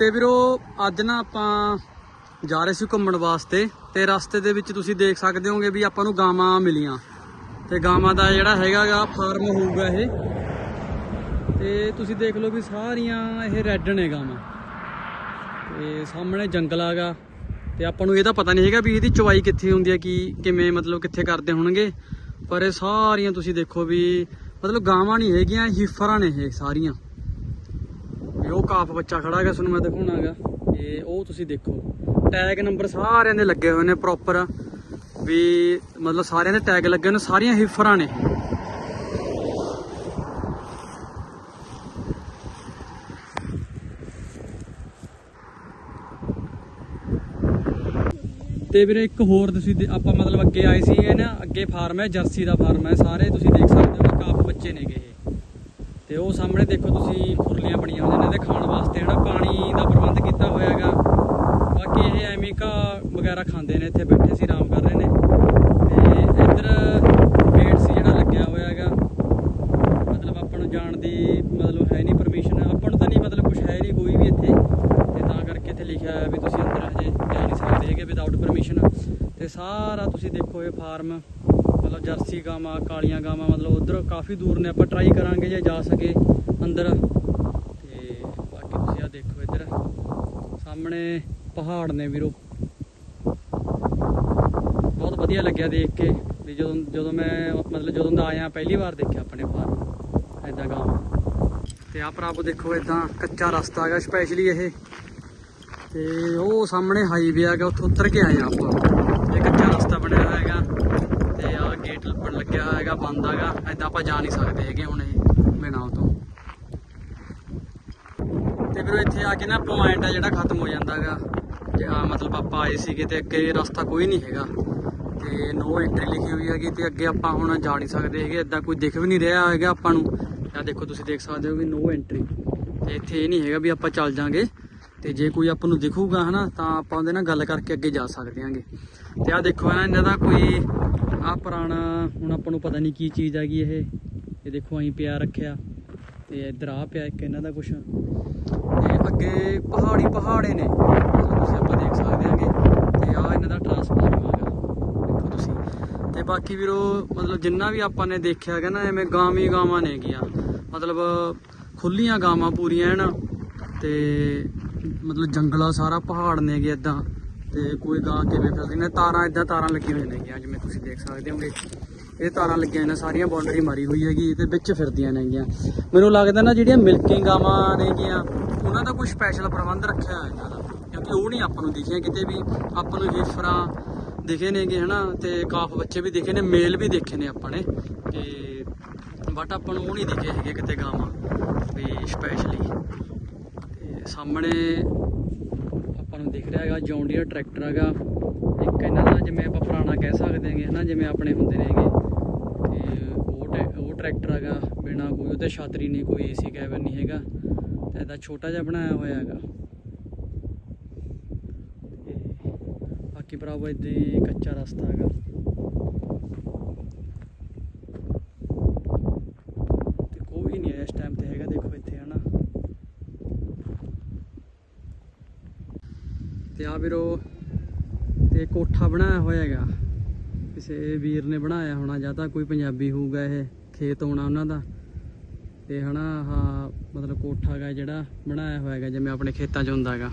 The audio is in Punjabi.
ਤੇ ਵੀਰੋ, ਅੱਜ ਨਾ ਆਪਾਂ ਜਾ ਰਹੇ ਸੀ ਘੁੰਮਣ ਵਾਸਤੇ ਤੇ ਰਸਤੇ ਦੇ ਵਿੱਚ ਤੁਸੀਂ ਦੇਖ ਸਕਦੇ ਹੋਗੇ ਵੀ ਆਪਾਂ ਨੂੰ ਗਾਵਾਂ ਮਿਲੀਆਂ। ਤੇ ਗਾਵਾਂ ਦਾ ਜਿਹੜਾ ਹੈਗਾਗਾ ਫਾਰਮ ਹੋਊਗਾ ਇਹ। ਤੇ ਤੁਸੀਂ ਦੇਖ ਲਓ ਵੀ ਸਾਰੀਆਂ ਇਹ ਰੈੱਡ ਨੇ ਗਾਵਾਂ। ਤੇ ਸਾਹਮਣੇ ਜੰਗਲ ਆਗਾ। ਤੇ ਆਪਾਂ ਨੂੰ ਇਹਦਾ ਪਤਾ ਨਹੀਂ ਹੈਗਾ ਵੀ ਇਹਦੀ ਚਵਾਈ ਕਿੱਥੇ ਹੁੰਦੀ ਹੈ, ਕੀ, ਕਿਵੇਂ ਮਤਲਬ ਕਿੱਥੇ ਕਰਦੇ ਹੋਣਗੇ। ਪਰ ਇਹ ਸਾਰੀਆਂ ਤੁਸੀਂ ਦੇਖੋ ਵੀ ਮਤਲਬ ਗਾਵਾਂ ਨਹੀਂ ਹੈਗੀਆਂ, ਹੀਫਰਾਂ ਨੇ ਇਹ ਸਾਰੀਆਂ। ਵੀ ਉਹ ਕਾਫ ਬੱਚਾ ਖੜਾ ਹੈਗਾ, ਤੁਹਾਨੂੰ ਮੈਂ ਦਿਖਾਉਣਾਗਾ। ਤੇ ਉਹ ਤੁਸੀਂ ਦੇਖੋ ਟੈਗ ਨੰਬਰ ਸਾਰਿਆਂ ਦੇ ਲੱਗੇ ਹੋਏ ਨੇ ਪ੍ਰੋਪਰ ਵੀ ਮਤਲਬ ਸਾਰਿਆਂ ਦੇ ਟੈਗ ਲੱਗੇ ਹੋਏ ਨੇ, ਸਾਰੀਆਂ ਹੀਫਰਾਂ ਨੇ। ਤੇ ਵੀਰੇ ਇੱਕ ਹੋਰ ਤੁਸੀਂ ਆਪਾਂ ਮਤਲਬ ਅੱਗੇ ਆਏ ਸੀ, ਇਹ ਨਾ ਅੱਗੇ ਫਾਰਮ ਹੈ, ਜਰਸੀ ਦਾ ਫਾਰਮ ਹੈ। ਸਾਰੇ ਤੁਸੀਂ ਦੇਖ ਸਕਦੇ ਹੋ ਕਿ ਕਾਫ ਬੱਚੇ ਨੇਗੇ ਇਹ। ਤੇ ਉਹ ਸਾਹਮਣੇ ਦੇਖੋ ਤੁਸੀਂ ਖੁਰਲੀਆਂ ਬਣੀਆਂ ਹੋਈਆਂ ਨੇ ਇਹਦੇ ਖਾਣ ਵਾਸਤੇ ਹਨਾ ਪਾਣੀ ਦਾ ਪ੍ਰਬੰਧ ਕੀਤਾ ਹੋਇਆ ਹੈਗਾ ਬਾਕੀ ਇਹ ਐਵੇਂ ਘਾਹ ਵਗੈਰਾ ਖਾਂਦੇ ਨੇ, ਇੱਥੇ ਬੈਠੇ ਸੀ, ਆਰਾਮ ਕਰ ਰਹੇ ਨੇ। ਤੇ ਇੱਧਰ ਗੇਟ ਸੀ ਜਿਹੜਾ ਲੱਗਿਆ ਹੋਇਆ ਹੈਗਾ। ਮਤਲਬ ਆਪਾਂ ਨੂੰ ਜਾਣ ਦੀ ਮਤਲਬ ਹੈ ਨਹੀਂ ਪਰਮਿਸ਼ਨ ਆਪਾਂ ਨੂੰ ਤਾਂ ਨਹੀਂ ਮਤਲਬ ਕੁਝ ਹੈ ਨਹੀਂ ਕੋਈ ਵੀ ਇੱਥੇ। ਤੇ ਤਾਂ ਕਰਕੇ ਇੱਥੇ ਲਿਖਿਆ ਹੋਇਆ ਵੀ ਤੁਸੀਂ ਅੰਦਰ ਹਜੇ ਜਾ ਨਹੀਂ ਸਕਦੇ ਹੈਗੇ ਵਿਦਆਊਟ ਪਰਮਿਸ਼ਨ ਤੇ ਸਾਰਾ ਤੁਸੀਂ ਦੇਖੋ ਇਹ ਫਾਰਮ ਮਤਲਬ ਜਰਸੀ ਗਾਵਾਂ, ਕਾਲੀਆਂ ਗਾਵਾਂ, ਮਤਲਬ ਉਧਰ ਕਾਫੀ ਦੂਰ ਨੇ, ਆਪਾਂ ਟਰਾਈ ਕਰਾਂਗੇ ਜੇ ਜਾ ਸਕੇ ਅੰਦਰ। ਤੇ ਬਾਕੀ ਤੁਸੀਂ ਆ ਦੇਖੋ ਇੱਧਰ। ਸਾਹਮਣੇ ਪਹਾੜ ਨੇ ਵੀਰੋ। ਵਧੀਆ ਲੱਗਿਆ ਦੇਖ ਕੇ ਵੀ ਜਦੋਂ ਜਦੋਂ ਮੈਂ ਮਤਲਬ ਜਦੋਂ ਦਾ ਆਇਆ ਪਹਿਲੀ ਵਾਰ ਦੇਖਿਆ ਆਪਣੇ ਫਾਰਮ ਐਦਾਂ ਗਾਉਂ ਤੇ ਆ ਭਰਾਵੋ ਦੇਖੋ ਇਦਾਂ ਕੱਚਾ ਰਸਤਾ ਹੈਗਾ ਸਪੈਸ਼ਲੀ ਇਹ। ਤੇ ਉਹ ਸਾਹਮਣੇ ਹਾਈਵੇ ਹੈਗਾ, ਉੱਥੋਂ ਉਤਰ ਕੇ ਆਏ ਆ ਆਪਾਂ। ਇਹ ਕੱਚਾ ਰਸਤਾ ਬਣਿਆ ਹੋਇਆ ਹੈਗਾ। ਤੇ ਆ ਗੇਟ ਬਣ ਲੱਗਿਆ ਹੋਇਆ ਹੈਗਾ, ਬੰਦ ਹੈਗਾ। ਐਦਾਂ ਆਪਾਂ ਜਾ ਨਹੀਂ ਸਕਦੇ ਹੈਗੇ ਹੁਣ ਇਹ ਬਿਨਾਂ ਤੋਂ। ਤੇ ਫਿਰ ਇੱਥੇ ਆ ਕੇ ਨਾ ਪੁਆਇੰਟ ਆ ਜਿਹੜਾ ਖਤਮ ਹੋ ਜਾਂਦਾ ਹੈਗਾ। ਤੇ ਆ ਮਤਲਬ ਆਪਾਂ ਆਏ ਸੀਗੇ ਤੇ ਅੱਗੇ ਰਸਤਾ ਕੋਈ ਨਹੀਂ ਹੈਗਾ। ਤੇ ਨੋ ਐਂਟਰੀ ਲਿਖੀ ਹੋਈ ਹੈਗੀ ਤੇ ਅੱਗੇ ਆਪਾਂ ਹੁਣ ਜਾ ਨਹੀਂ ਸਕਦੇ ਹੈਗੇ ਇਦਾਂ ਕੋਈ ਦਿਖ ਵੀ ਨਹੀਂ ਰਿਹਾ ਹੈਗਾ ਆਪਾਂ ਨੂੰ। ਆ ਦੇਖੋ ਤੁਸੀਂ ਦੇਖ ਸਕਦੇ ਹੋ ਕਿ ਨੋ ਐਂਟਰੀ ਤੇ ਇੱਥੇ ਇਹ ਨਹੀਂ ਹੈਗਾ ਵੀ ਆਪਾਂ ਚੱਲ ਜਾਾਂਗੇ। ਤੇ ਜੇ ਕੋਈ ਆਪਾਂ ਨੂੰ ਦਿਖੂਗਾ ਹਨਾ, ਤਾਂ ਆਪਾਂ ਉਹਦੇ ਨਾਲ ਗੱਲ ਕਰਕੇ ਅੱਗੇ ਜਾ ਸਕਦੇ ਹਾਂਗੇ। ਤੇ ਆ ਦੇਖੋ ਨਾ ਇਹਨਾਂ ਦਾ ਕੋਈ ਆ ਪੁਰਾਣਾ, ਹੁਣ ਆਪਾਂ ਨੂੰ ਪਤਾ ਨਹੀਂ ਕੀ ਚੀਜ਼ ਹੈਗੀ ਇਹ। ਇਹ ਦੇਖੋ ਅਸੀਂ ਪਿਆ ਰੱਖਿਆ। ਤੇ ਇੱਧਰ ਆ ਪਿਆ ਇੱਕ ਇਹਨਾਂ ਦਾ ਕੁਛ। ਤੇ ਅੱਗੇ ਪਹਾੜੀ ਪਹਾੜੇ ਨੇ। ਤੁਸੀਂ ਆਪਾਂ ਦੇਖ ਸਕਦੇ ਹਾਂਗੇ। ਤੇ ਆ ਇਹਨਾਂ ਦਾ ਟਰਾਂਸਫਾਰਮ ਬਾਕੀ ਵੀਰੋ, ਮਤਲਬ ਜਿੰਨਾ ਵੀ ਆਪਾਂ ਨੇ ਦੇਖਿਆ ਹੈਗਾ ਨਾ, ਐਵੇਂ ਗਾਵੀ ਗਾਵਾਂ ਨੇ ਗੀਆਂ। ਮਤਲਬ ਖੁੱਲੀਆਂ ਗਾਵਾਂ ਪੂਰੀਆਂ ਹਨ ਤੇ ਮਤਲਬ ਜੰਗਲਾ ਸਾਰਾ ਪਹਾੜ ਨੇਗੇ ਇਦਾਂ ਤੇ ਕੋਈ ਗਾਂ ਕਿਵੇਂ ਫਿਰਦੀ ਨੇ? ਤਾਰਾਂ ਇਦਾਂ ਤਾਰਾਂ ਲੱਗੀਆਂ ਹੋਈਆਂ ਨੇਗੀਆਂ ਜਿਵੇਂ ਤੁਸੀਂ ਦੇਖ ਸਕਦੇ ਹੋਗੇ। ਇਹ ਤਾਰਾਂ ਲੱਗੀਆਂ ਨੇ, ਸਾਰੀਆਂ ਬਾਉਂਡਰੀ ਮਾਰੀ ਹੋਈ ਹੈਗੀ, ਤੇ ਵਿੱਚ ਫਿਰਦੀਆਂ ਨੇਗੀਆਂ ਮੈਨੂੰ ਲੱਗਦਾ ਨਾ, ਜਿਹੜੀਆਂ ਮਿਲਕਿੰਗ ਗਾਵਾਂ ਨੇਗੀਆਂ ਉਹਨਾਂ ਦਾ ਕੋਈ ਸਪੈਸ਼ਲ ਪ੍ਰਬੰਧ ਰੱਖਿਆ ਹੋਇਆ ਇਹਨਾਂ ਕਿਉਂਕਿ ਉਹ ਨਹੀਂ ਆਪਾਂ ਨੂੰ ਦਿਖੀਆਂ ਕਿਤੇ ਵੀ। ਆਪਾਂ ਨੂੰ ਜੇਫਰਾਂ ਦਿਖੇ ਨੇਗੇ, ਹਨਾ? ਤੇ ਕਾਫ ਬੱਚੇ ਵੀ ਦਿਖੇ ਨੇ, ਮੇਲ ਵੀ ਦੇਖੇ ਨੇ ਆਪਾਂ ਨੇ। ਤੇ ਬਟ ਆਪਾਂ ਨੂੰ ਉਹ ਨਹੀਂ ਦਿਖੇ ਹੈਗੇ ਕਿਤੇ ਗਾਵਾਂ, ਵੀ ਸਪੈਸ਼ਲੀ ਤੇ ਸਾਹਮਣੇ ਆਪਾਂ ਨੂੰ ਦਿਖ ਰਿਹਾ ਹੈਗਾ ਜੌਂਡੀਅਰ ਟਰੈਕਟਰ ਹੈਗਾ। ਇੱਕ ਇਹਨਾਂ ਦਾ ਜਿਵੇਂ ਆਪਾਂ ਪੁਰਾਣਾ ਕਹਿ ਸਕਦੇ ਹਾਂਗੇ, ਹਨਾ? ਜਿਵੇਂ ਆਪਣੇ ਹੁੰਦੇ ਨੇਗੇ ਤੇ ਉਹ ਟਰੈ- ਉਹ ਟਰੈਕਟਰ ਹੈਗਾ, ਬਿਨਾ ਕੋਈ, ਉਹਦੇ ਛਾਤਰੀ ਨਹੀਂ, ਕੋਈ ਏਸੀ ਕੈਬਨ ਨਹੀਂ ਹੈਗਾ। ਤੇ ਇਹਦਾ ਛੋਟਾ ਜਿਹਾ ਬਣਾਇਆ ਹੋਇਆ ਹੈਗਾ ਤੇ ਬਾਕੀ ਭਰਾਵੋ, ਇੱਦਾਂ ਹੀ ਕੱਚਾ ਰਸਤਾ ਹੈਗਾ। ਤੇ ਕੋਈ ਨਹੀਂ ਹੈ ਇਸ ਟਾਈਮ ਤੇ ਹੈਗਾ, ਦੇਖੋ ਇੱਥੇ, ਹਨਾ। ਤੇ ਆ ਵੀਰੋ ਤੇ ਕੋਠਾ ਬਣਾਇਆ ਹੋਇਆ ਹੈਗਾ। ਕਿਸੇ ਵੀਰ ਨੇ ਬਣਾਇਆ ਹੋਣਾ, ਜਾਂ ਤਾਂ ਕੋਈ ਪੰਜਾਬੀ ਹੋਊਗਾ ਇਹ, ਖੇਤ ਹੋਣਾ ਉਹਨਾਂ ਦਾ। ਤੇ ਹਨਾ ਹਾਂ ਮਤਲਬ ਕੋਠਾ ਹੈਗਾ ਜਿਹੜਾ ਬਣਾਇਆ ਹੋਇਆ ਹੈਗਾ, ਜਿਵੇਂ ਆਪਣੇ ਖੇਤਾਂ 'ਚ ਹੁੰਦਾ ਹੈਗਾ।